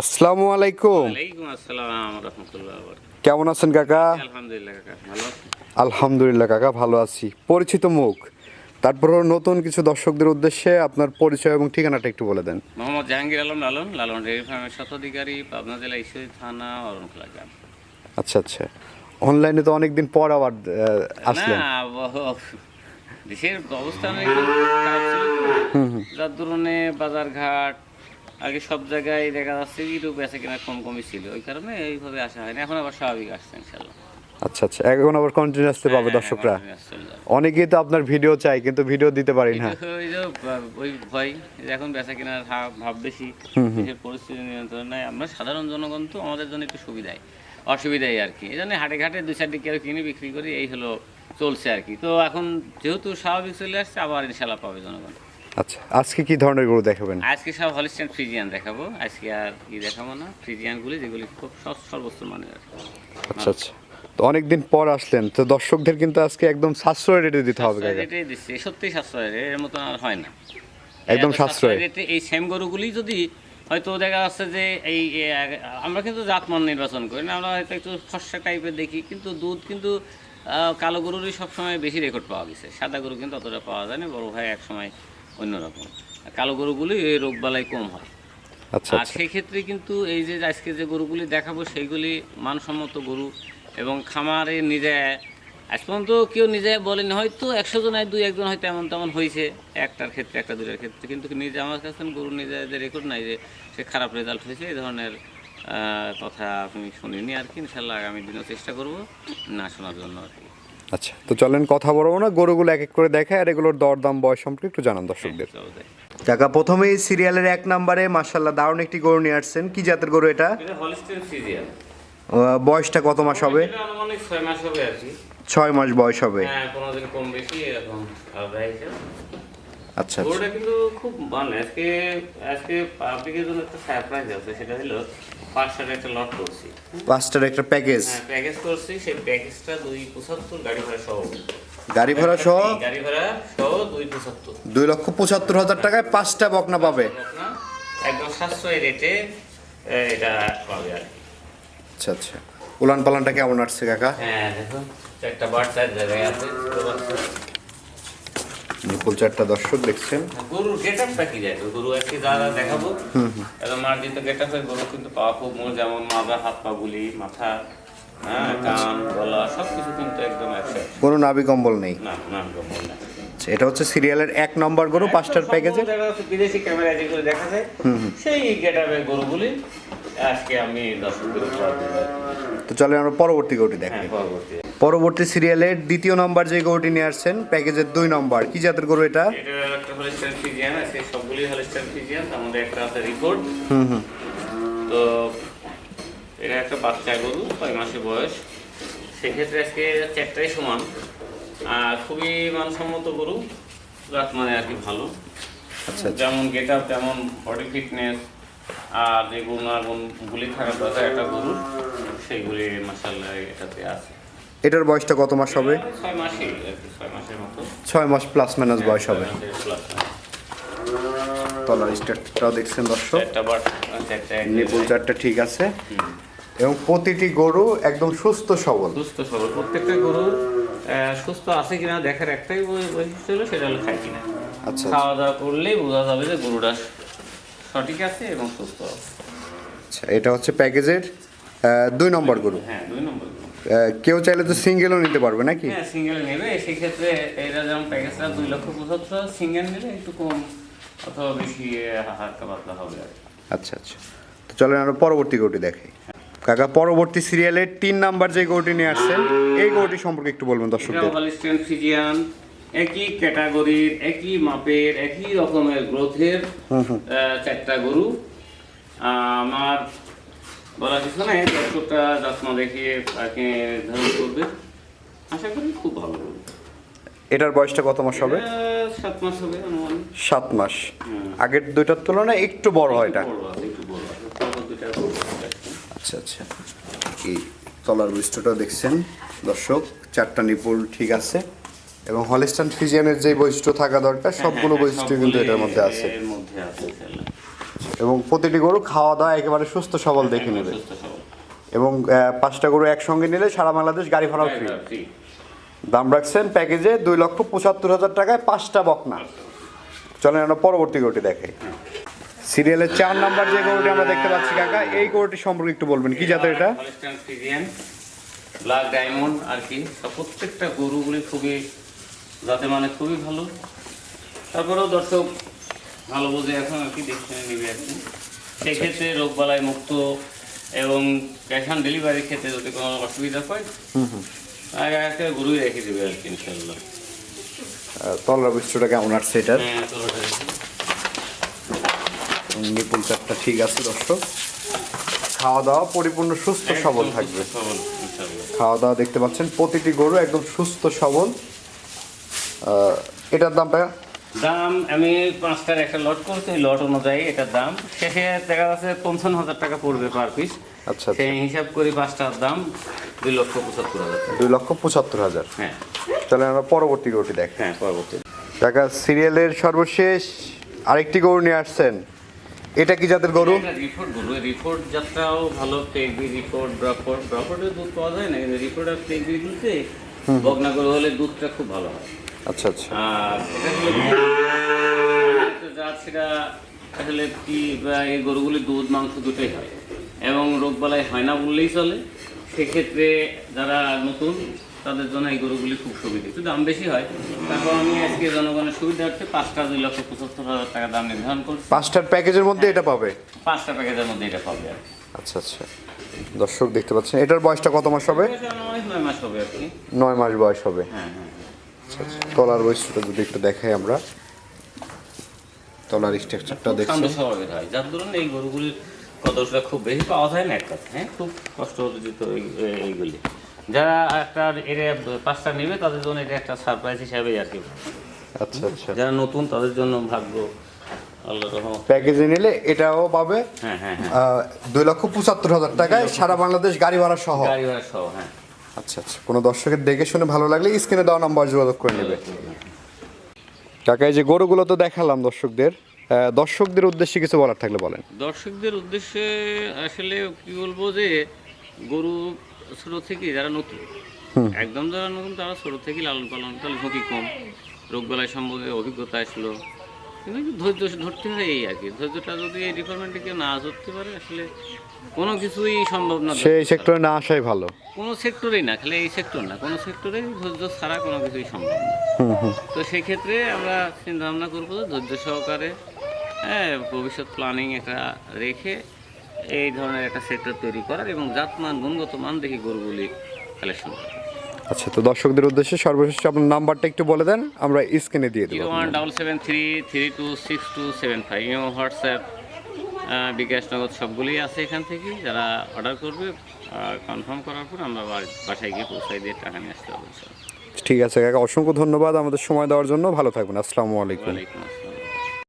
আসসালামু আলাইকুম। ওয়ালাইকুম আসসালাম রহমতুল্লাহ কেমন আছেন কাকা? আলহামদুলিল্লাহ কাকা ভালো আলহামদুলিল্লাহ কাকা ভালো আছি। পরিচিত মুখ। তারপরও নতুন কিছু দর্শকদের উদ্দেশ্যে আপনার পরিচয় এবং ঠিকানাটা একটু বলে দেন। মোহাম্মদ জাহাঙ্গীর আলম লালন লালন ডেয়ারি ফার্মের শতাধিকারী পাবনা জেলা ঈশ্বরী থানা অরণখোলা গ্রাম। আচ্ছা আচ্ছা। অনলাইনে তো অনেকদিন পর আবার আসলেন। না দেশের অবস্থা অনেক খারাপ ছিল। যার দরুনে বাজার ঘাট আগে সব জায়গায় দেখা যাচ্ছে একটু বেচা কেনার কম কমই ছিল। ওই কারণে এইভাবে আসা হয়নি। এখন আবার স্বাভাবিক আসছে ইনশাল্লাহ আচ্ছা আচ্ছা। এখন আবার কন্টিনিউ আসতে পাবে হ্যাঁ, দর্শকরা? হ্যাঁ, যাবে। অনেকেই তো আপনার ভিডিও চাই কিন্তু ভিডিও দিতে পারি না। ওই যে ওই ভয় এখন বেচা কেনার ভাব বেশি দেশের পরিস্থিতি নিয়ন্ত্রণ নাই। আমরা সাধারণ জনগণ তো আমাদের জন্য একটু সুবিধাই অসুবিধাই আর কি। এই জন্য হাটে ঘাটে দুই চারটি কেউ কিনে বিক্রি করি এই হলো চলছে আর কি। তো এখন যেহেতু স্বাভাবিক চলে আসছে আবার ইনশাল্লাহ পাবে জনগণ। আচ্ছা আজকে কি ধরনের গরু দেখাবেন? আজকে সব হলিস্টেন ফ্রিজিয়ান দেখাবো। আজকে আর কি দেখাবো না? ফ্রিজিয়ানগুলি যেগুলি খুব সর্বোচ্চ মানের আচ্ছা আচ্ছা। তো অনেকদিন পর আসলেন তো দর্শকদের কিন্তু আজকে একদম সাশ্রয় রেটে দিতে হবে দিচ্ছে সত্যিই সাশ্রয় এর মতন আর হয় না। একদম সাশ্রয়। রেটে এই সেম গরুগুলি যদি হয়তো দেখা যাচ্ছে যে এই আমরা কিন্তু জাতমান নির্বাচন করি না আমরা হয়তো একটু ফর্সা টাইপের দেখি কিন্তু দুধ কিন্তু আহ, কালো গরুরই সবসময় বেশি রেকর্ড পাওয়া গেছে। সাদা গরু কিন্তু অতটা পাওয়া যায় না বড় ভাই এক সময় অন্যরকম কালো গরুগুলি এই রোগবালাই কম হয়। আচ্ছা আর আচ্ছা। সেই ক্ষেত্রে কিন্তু এই যে আজকে যে গরুগুলি দেখাবো সেইগুলি মানসম্মত গরু এবং খামারে নিজে আজ পর্যন্ত কেউ নিজে বলেনি হয়তো একশো জনের দুই একজন হয়তো এমন তেমন হয়েছে একটার ক্ষেত্রে একটা দুটার ক্ষেত্রে। কিন্তু নিজে আমার কাছে গরু নিজে যে রেকর্ড নাই যে সে খারাপ রেজাল্ট হয়েছে এই ধরনের কথা আমি শুনিনি আর কি। ইনশাল্লাহ আগামী দিনও চেষ্টা করব না শোনার জন্য আর কি। আচ্ছা তো চলেন কথা বলব না গরুগুলো এক এক করে দেখায় আর এগুলোর দরদাম বয়স সম্পর্কে একটু জানান দর্শকদের। কাকা প্রথমেই সিরিয়ালের এক নম্বরে মার্শাল্লাহ দারুণ একটি গরু নিয়ে আসছেন। কি জাতের গরু এটা? বয়সটা কত মাস হবে? ছয় মাস হবে আর কি। ছয় মাস বয়স হবে। হ্যাঁ আচ্ছা আচ্ছা। কিন্তু খুব মানে আজকে আজকে পাবলিকের জন্য একটা সারপ্রাইজ আছে সেটা হলো পাঁচটার একটা লট করছি। পাঁচটার একটা প্যাকেজ হ্যাঁ প্যাকেজ করছি সেই প্যাকেজটা দুই পঁচাত্তর গাড়ি ভাড়া সহ। গাড়ি ভাড়া সহ? গাড়ি ভাড়া সহ দুই পঁচাত্তর। দুই লক্ষ পঁচাত্তর হাজার টাকায় পাঁচটা বকনা পাবে। একদম সাশ্রয়ী রেটে এটা পাবে আর কি। আচ্ছা আচ্ছা। উলান পালানটা কেমন আসছে কাকা? হ্যাঁ দেখো একটা বার্ড চার জায়গায় আছে। বাচ্চা। চারটা দর্শক দেখছেন। গরুর গেট আপটা কি যায় গরু আজকে যা যা দেখাবো একদম মার্জিত গেট আপে গরু কিন্তু পাওয়া খুব মূল যেমন মাজা হাত পা গুলি মাথা হ্যাঁ কান গলা সব কিছু কিন্তু একদম একশো। কোনো নাবি কম্বল নেই। না না গম্বল না আচ্ছা, এটা হচ্ছে সিরিয়ালের এক নম্বর গরু পাঁচটার প্যাকেজে বিদেশি ক্যামেরা যেগুলো দেখা যায়। সেই গেট আপে গরুগুলি আজকে আমি দর্শকদের। তো চলেন আমরা পরবর্তী গরুটি হ্যাঁ দেখি পরবর্তী। পরবর্তী সিরিয়ালের দ্বিতীয় নম্বর যে গরুটি নিয়ে আসছেন প্যাকেজের দুই নম্বর কি জাতের গরু এটা? এটা একটা ফিজিয়ান আছে সবগুলি ফিজিয়ান একটা আছে রিপোর্ট হুম হুম। তো এটা একটা বাচ্চা গরু ছয় মাসের বয়স। সেক্ষেত্রে আজকে চারটাই সমান। আর খুবই মানসম্মত গরু জাত মানে আর কি ভালো। আচ্ছা আচ্ছা। যেমন গেট আপ তেমন বডি ফিটনেস আর যে গুলি থাকার দরকার একটা গরুর সেইগুলি মাসাল্লাহ এটাতে আছে। এটার বয়সটা কত মাস হবে? ছয় মাস প্লাস মাইনাস বয়স হবে। তলার স্টারটাও দেখছেন দর্শক? নিপুল চারটা ঠিক আছে। এবং প্রতিটি গরু একদম সুস্থ সবল। সুস্থ সবল। প্রত্যেকটা গরু সুস্থ আছে কিনা দেখার একটাই বৈশিষ্ট্য হলো সেটা হলো খায় কিনা। আচ্ছা। খাওয়া দাওয়া করলেই বোঝা যাবে যে গরুটা সঠিক আছে এবং সুস্থ আছে। আচ্ছা এটা হচ্ছে প্যাকেজের দুই নম্বর গরু। হ্যাঁ দুই নম্বর কেউ চাইলে তো সিঙ্গেলও নিতে পারবে নাকি? হ্যাঁ সিঙ্গেল নেবে। সেক্ষেত্রে এটা যেমন প্যাকেজটা দুই লক্ষ পঁচাত্তর সিঙ্গেল নিলে একটু কম অথবা বেশি হালকা পাতলা হবে আর। আচ্ছা আচ্ছা। তো চলেন আমরা পরবর্তী গরুটি দেখি কাকা পরবর্তী সিরিয়ালের তিন নাম্বার যে গরুটি নিয়ে আসছেন এই গরুটি সম্পর্কে একটু বলবেন দর্শকদের। ফিজিয়ান একই ক্যাটাগরির একই মাপের একই রকমের গ্রোথের চারটা গরু। আমার বলা কিছু যত্ন দেখিয়ে তাকে নির্ধারণ করবে। আশা করি খুব ভালো গরু এটার বয়সটা কত মাস হবে? সাত মাস হবে সাত মাস। আগের দুইটার তুলনায় একটু বড় হয় এটা। আচ্ছা আচ্ছা। এই তলার বৈশিষ্ট্যটা দেখছেন দর্শক চারটা নিপুল ঠিক আছে। এবং হলিস্টান ফিজিয়ানের যে বৈশিষ্ট্য থাকা দরকার সবগুলো হ্যাঁ, বৈশিষ্ট্য কিন্তু এটার মধ্যে আছে এর মধ্যে আছে ইনশাআল্লাহ। এবং প্রতিটি গরু খাওয়া দাওয়া একেবারে সুস্থ সবল দেখে নেবে। এবং পাঁচটা গরু একসঙ্গে নিলে সারা বাংলাদেশ গাড়ি ভাড়াও ফ্রি দাম রাখছেন প্যাকেজে দুই লক্ষ পঁচাত্তর হাজার টাকায় পাঁচটা বকনা। চলেন আমরা পরবর্তী গরুটি দেখাই সিরিয়ালের চার নাম্বার যে গরুটি আমরা দেখতে পাচ্ছি কাকা এই গরুটি সম্পর্কে একটু বলবেন। কি জাতের এটা? ব্ল্যাক ডায়মন্ড আর কি। প্রত্যেকটা গরুগুলি খুবই যাতে মানে খুবই ভালো। তারপরেও দর্শক ভালো বোঝে এখন আর কি দেখে নিবে আর কি। সেক্ষেত্রে রোগবালায় মুক্ত এবং ক্যাশ অন ডেলিভারির ক্ষেত্রে যদি কোনো অসুবিধা হয় আগে একটা গরুই রেখে দেবে আর কি ইনশাল্লাহ তলার কেমন আসছে এটার? হ্যাঁ নিপুল চারটা ঠিক আছে দর্শক। খাওয়া দাওয়া পরিপূর্ণ সুস্থ সবল থাকবে। খাওয়া দাওয়া দেখতে পাচ্ছেন প্রতিটি গরু একদম সুস্থ সবল। এটার দামটা দাম আমি পাঁচটার একটা লট করছি লট অনুযায়ী এটার দাম। শেষে দেখা যাচ্ছে পঞ্চান্ন হাজার টাকা পড়বে পার পিস আচ্ছা আচ্ছা। সেই হিসাব করি পাঁচটার দাম দুই লক্ষ পঁচাত্তর হাজার দুই লক্ষ পঁচাত্তর হাজার। হ্যাঁ। তাহলে আমরা পরবর্তী গরুটি দেখ। হ্যাঁ পরবর্তী। টাকা সিরিয়ালের সর্বশেষ আরেকটি গরু নিয়ে আসছেন। এটা কি জাতের গরু? রিপোর্ট গরু। রিপোর্ট যাত্রাও ভালো পেগবি রিপোর্ট ব্রাফোর্ড ব্রাফোর্ডের দুধ পাওয়া যায় না কিন্তু রিপোর্ট আর পেগবি দুধে বগনা গরু হলে দুধটা খুব ভালো হয়। আচ্ছা আচ্ছা। জাত সেটা আসলে কি এই গরুগুলির দুধ মাংস দুটোই হয়। এবং রোগবালাই হয় না বললেই চলে। সেক্ষেত্রে যারা নতুন তাদের জন্য এই গরুগুলি খুব সুবিধা। একটু দাম বেশি হয়। তারপর আমি আজকে জনগণের সুবিধা হচ্ছে পাঁচটা দুই লক্ষ পঁচাত্তর হাজার টাকা দাম নির্ধারণ করছি। পাঁচটার প্যাকেজের মধ্যে এটা পাবে? পাঁচটা প্যাকেজের মধ্যে এটা পাবে আর কি। আচ্ছা আচ্ছা। দর্শক দেখতে পাচ্ছেন এটার বয়সটা কত মাস হবে? নয় মাস হবে আর কি। নয় মাস বয়স হবে। হ্যাঁ হ্যাঁ। তলার বয়সটা যদি একটু দেখাই আমরা তলার স্ট্রাকচারটা শান্ত দেখছেন স্বভাবের হয়। যার ধরুন এই গরুগুলির কদরটা খুব বেশি পাওয়া যায় না এক কথা হ্যাঁ? খুব কষ্ট এই- এইগুলি। যারা একটা এরিয়া পাঁচটা নেবে তাদের জন্য এটা একটা সারপ্রাইজ হিসাবেই আর কি। আচ্ছা আচ্ছা। যারা নতুন তাদের জন্য ভাগ্য প্যাকেজে নিলে এটাও পাবে হ্যাঁ হ্যাঁ হ্যাঁ। দুই লক্ষ পঁচাত্তর হাজার টাকায় সারা বাংলাদেশ গাড়ি ভাড়া সহ। গাড়ি ভাড়া সহ হ্যাঁ। আচ্ছা আচ্ছা। কোনো দর্শকের দেখে শুনে ভালো লাগলে স্ক্রিনে দেওয়া নাম্বার যোগাযোগ করে নেবে। কাকা এই যে গরুগুলো তো দেখালাম দর্শকদের দর্শকদের উদ্দেশ্যে কিছু বলার থাকলে বলেন। দর্শকদের উদ্দেশ্যে আসলে কি বলব যে গরু ছোট থেকে যারা নতুন একদম যারা নতুন তারা ছোট থেকে লালন পালন তাহলে ঝুঁকি কম। রোগ বেলায় সম্পর্কে অভিজ্ঞতা আসলো। কিন্তু ধৈর্য ধরতে হয় এই আর কি। ধৈর্যটা যদি এই ডিপার্টমেন্টে কেউ না ধরতে পারে আসলে কোনো কিছুই সম্ভব না সেই সেক্টরে না আসাই ভালো। কোনো সেক্টরেই না খালি এই সেক্টর না। কোনো সেক্টরে ধৈর্য ছাড়া কোনো কিছুই সম্ভব না। তো সেই ক্ষেত্রে আমরা চিন্তা ভাবনা করব ধৈর্য সহকারে হ্যাঁ ভবিষ্যৎ প্ল্যানিং এটা রেখে এই ধরনের একটা সেক্টর তৈরি করার এবং জাতমান গুণগত মান দেখে গরুগুলি কালেকশন করা আচ্ছা তো দর্শকদের উদ্দেশ্যে সর্বশেষ আপনার নাম্বারটা একটু বলে দেন আমরা স্ক্রিনে দিয়ে দেবো one double seven three three two six two seven five WhatsApp bKash Nagad সবগুলোই আছে এখান থেকে। যারা অর্ডার করবে কনফার্ম করার পর আমরা বাসায় গিয়ে পৌঁছাই দিয়ে টাকা নিয়ে আসতে হবে ঠিক আছে কাকা অসংখ্য ধন্যবাদ আমাদের সময় দেওয়ার জন্য। ভালো থাকবেন আসসালামু আলাইকুম।